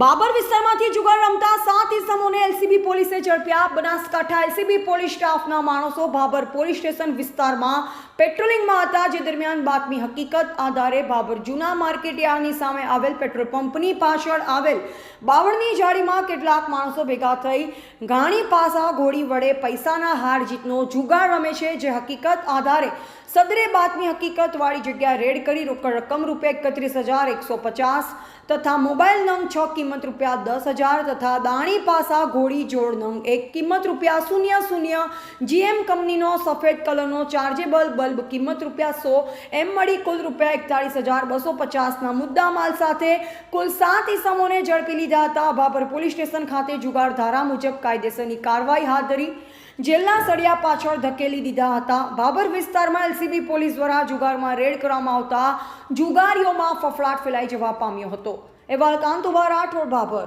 બાબર વિસ્તારમાંથી જુગાર રમતા સાત ઇસમોને એલસીબી પોલીસે ઝડપ્યા. બનાસકાંઠા એલસીબી પોલીસ સ્ટાફના માણસો બાબર પોલીસ સ્ટેશન વિસ્તારમાં પેટ્રોલિંગમાં હતા, જે દરમિયાન બાતમી હકીકત આધારે બાબર જૂના માર્કેટ સામે આવેલ પેટ્રોલ પંપની પાછળ આવેલ બાવળની જાળીમાં કેટલાક માણસો ભેગા થઈ ઘાણી પાસા ઘોડી વડે પૈસાના હાર જીતનો જુગાર રમે છે, જે હકીકત આધારે સદરે બાતમી હકીકતવાળી જગ્યા રેડ કરી રોકડ રકમ રૂપિયા એકત્રીસ હજાર એકસો પચાસ તથા મોબાઈલ નંગ છ કિંમત રૂપિયા દસ હજાર તથા દાણી પાસા ઘોડી જોડ નંગ એક કિંમત રૂપિયા શૂન્ય શૂન્ય. જીએમ કંપનીનો સફેદ કલરનો ચાર્જેબલ બલ્બ કિંમત રૂપિયા સો. એમ મળી કુલ રૂપિયા એકતાળીસ હજાર બસો પચાસના મુદ્દા માલ સાથે કુલ સાત ઇસમોને ઝડપી લીધા હતા. ભાભર પોલીસ સ્ટેશન ખાતે જુગાર ધારા મુજબ કાયદેસરની કાર્યવાહી હાથ ધરી. જેલના સળિયા પાછળ ધકેલી દીધા હતા. બાબર વિસ્તારમાં એલસીબી પોલીસ દ્વારા જુગારમાં રેડ કરવામાં આવતા જુગારીઓમાં ફફડાટ ફેલાઈ જવા પામ્યો હતો. અહેવાલ કાંતુભા રાઠોડ બાબર.